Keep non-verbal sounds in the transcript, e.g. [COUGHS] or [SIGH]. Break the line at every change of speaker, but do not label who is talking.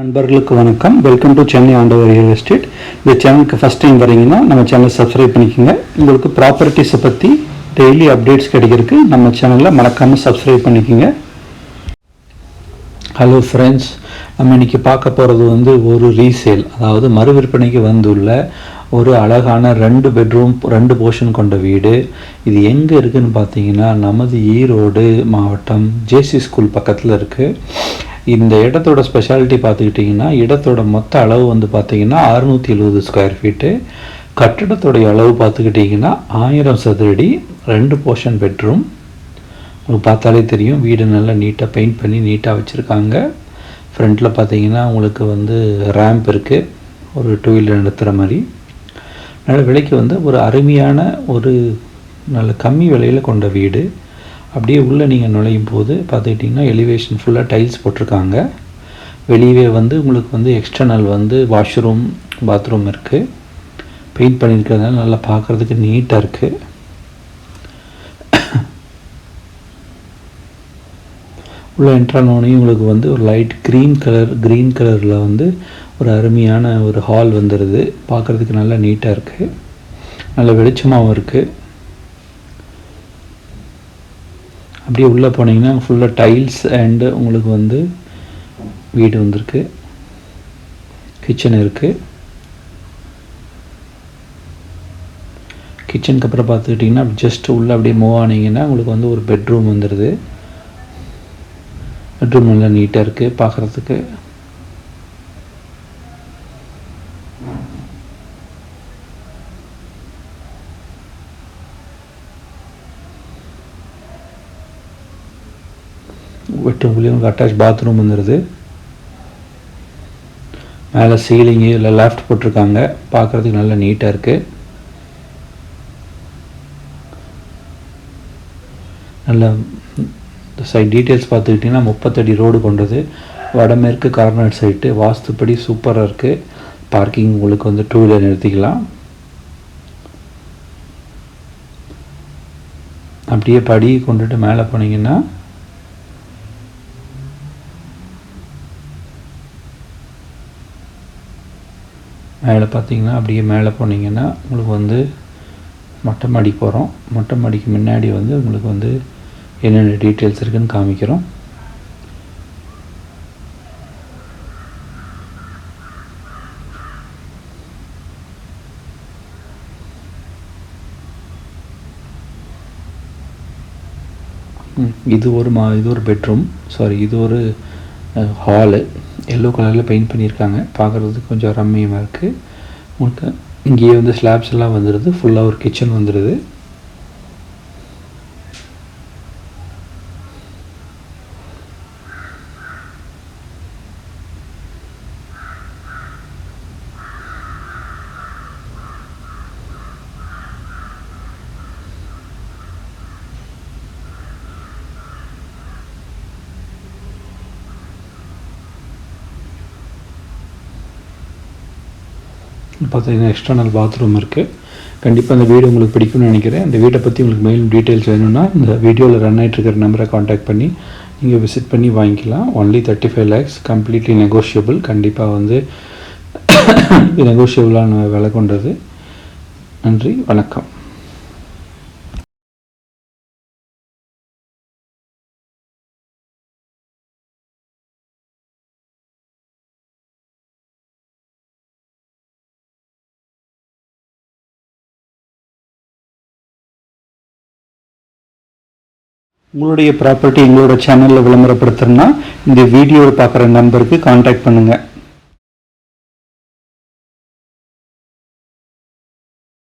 நண்பர்களுக்கு வணக்கம். Welcome to Chennai ஆண்டவர் ரியல் எஸ்டேட் இந்த சேனலுக்கு ஃபஸ்ட் டைம் வரீங்கன்னா நம்ம சேனலை சப்ஸ்கிரைப் பண்ணிக்கோங்க. உங்களுக்கு ப்ராப்பர்ட்டிஸை பற்றி டெய்லி அப்டேட்ஸ் கிடைக்கிறதுக்கு நம்ம சேனலில் மறக்காமல் சப்ஸ்கிரைப் பண்ணிக்கோங்க. ஹலோ ஃப்ரெண்ட்ஸ் நம்ம இன்னைக்கு பார்க்க போகிறது வந்து ஒரு ரீசேல் அதாவது மறுவிற்பனைக்கு வந்துள்ள ஒரு அழகான ரெண்டு பெட்ரூம் ரெண்டு போர்ஷன் கொண்ட வீடு. இது எங்கே இருக்குதுன்னு பார்த்தீங்கன்னா நமது ஈரோடு மாவட்டம் ஜேசி ஸ்கூல் பக்கத்தில் இருக்குது இந்த இடத்தோட ஸ்பெஷாலிட்டி பார்த்துக்கிட்டிங்கன்னா இடத்தோட மொத்த அளவு வந்து பார்த்திங்கன்னா அறுநூற்றி எழுபது ஸ்கொயர் ஃபீட்டு கட்டிடத்தோடைய அளவு பார்த்துக்கிட்டிங்கன்னா ஆயிரம் சதுரடி ரெண்டு போர்ஷன் பெட்ரூம் உங்களுக்கு பார்த்தாலே தெரியும் வீடு நல்லா நீட்டாக பெயிண்ட் பண்ணி நீட்டாக வச்சுருக்காங்க. ஃப்ரண்ட்டில் பார்த்தீங்கன்னா உங்களுக்கு வந்து ரேம்ப் இருக்குது ஒரு டூ வீலர் நிறுத்துகிற மாதிரி. நல்ல விலைக்கு வந்து ஒரு அருமையான ஒரு நல்ல கம்மி விலையில் கொண்ட வீடு. அப்படியே உள்ளே நீங்கள் நுழையும் போது பார்த்துக்கிட்டிங்கன்னா எலிவேஷன் ஃபுல்லாக டைல்ஸ் போட்டிருக்காங்க. வெளியவே வந்து உங்களுக்கு வந்து எக்ஸ்டர்னல் வந்து வாஷ்ரூம் பாத்ரூம் இருக்குது பெயிண்ட் பண்ணியிருக்கிறதுனால நல்லா பார்க்குறதுக்கு நீட்டாக இருக்குது உள்ள என்ட்ரானோடனே உங்களுக்கு வந்து ஒரு லைட் க்ரீன் கலர் க்ரீன் கலரில் வந்து ஒரு அருமையான ஒரு ஹால் வந்துடுது பார்க்குறதுக்கு நல்லா நீட்டாக இருக்குது நல்ல வெளிச்சமாகவும் இருக்குது அப்படியே உள்ளே போனீங்கன்னா ஃபுல்லாக டைல்ஸ் அண்டு உங்களுக்கு வந்து வீடு வந்திருக்கு. கிச்சன் இருக்குது கிச்சனுக்கு அப்புறம் பார்த்துக்கிட்டிங்கன்னா ஜஸ்ட் உள்ளே அப்படியே மூவ் ஆனீங்கன்னா உங்களுக்கு வந்து ஒரு பெட்ரூம் வந்துடுது பெட்ரூம் நல்லா நீட்டாக இருக்குது பார்க்குறதுக்கு. பெட்ரூம்லேயும் உங்களுக்கு அட்டாச் பாத்ரூம் வந்துடுது மேலே சீலிங்கு இல்லை லெஃப்ட் போட்டிருக்காங்க. பார்க்குறதுக்கு நல்லா நீட்டாக இருக்குது நல்ல சைட் டீட்டெயில்ஸ் பார்த்துக்கிட்டிங்கன்னா முப்பத்தடி ரோடு கொண்டது. வடமேற்கு கார்னர் சைட்டு வாஸ்துப்படி சூப்பராக இருக்குது பார்க்கிங் உங்களுக்கு வந்து டூ வீலர் நிறுத்திக்கலாம். அப்படியே படி கொண்டுட்டு மேலே போனீங்கன்னா மேலே பார்த்தீங்கன்னா அப்படியே மேலே போனீங்கன்னா உங்களுக்கு வந்து மொட்டை மாடி போகிறோம். மொட்டை மாடிக்கு முன்னாடி வந்து உங்களுக்கு வந்து என்னென்ன டீட்டெயில்ஸ் இருக்குன்னு காமிக்கிறோம். இது ஒரு மா இது ஒரு பெட்ரூம் சாரி இது ஒரு ஹாலு எல்லோ கலரில் பெயிண்ட் பண்ணியிருக்காங்க. பார்க்குறதுக்கு கொஞ்சம் ரம்மியமாக இருக்குது உங்களுக்கு இங்கேயே வந்து ஸ்லாப்ஸ் எல்லாம் வந்துடுது ஃபுல்லாக ஒரு கிச்சன் வந்துடுது பார்த்தீங்கன்னா எக்ஸ்டர்னல் பாத்ரூம் இருக்குது கண்டிப்பாக அந்த வீடு உங்களுக்கு பிடிக்கும்னு நினைக்கிறேன். அந்த வீட்டை பற்றி உங்களுக்கு மேலும் டீட்டெயில்ஸ் வேணும்னா இந்த வீடியோவில் ரன் ஆகிட்டு இருக்கிற நம்பரை காண்டாக்ட் பண்ணி நீங்கள் விசிட் பண்ணி வாங்கிக்கலாம். Only thirty five lakhs completely negotiable கண்டிப்பாக வந்து [COUGHS] நெகோஷியபிளான விலை கொண்டது. நன்றி வணக்கம். உங்களுடைய ப்ராப்பர்ட்டி எங்களோட சேனலில் விளம்பரப்படுத்துறதுனா இந்த வீடியோவை பார்க்குற நம்பருக்கு காண்டாக்ட் பண்ணுங்கள்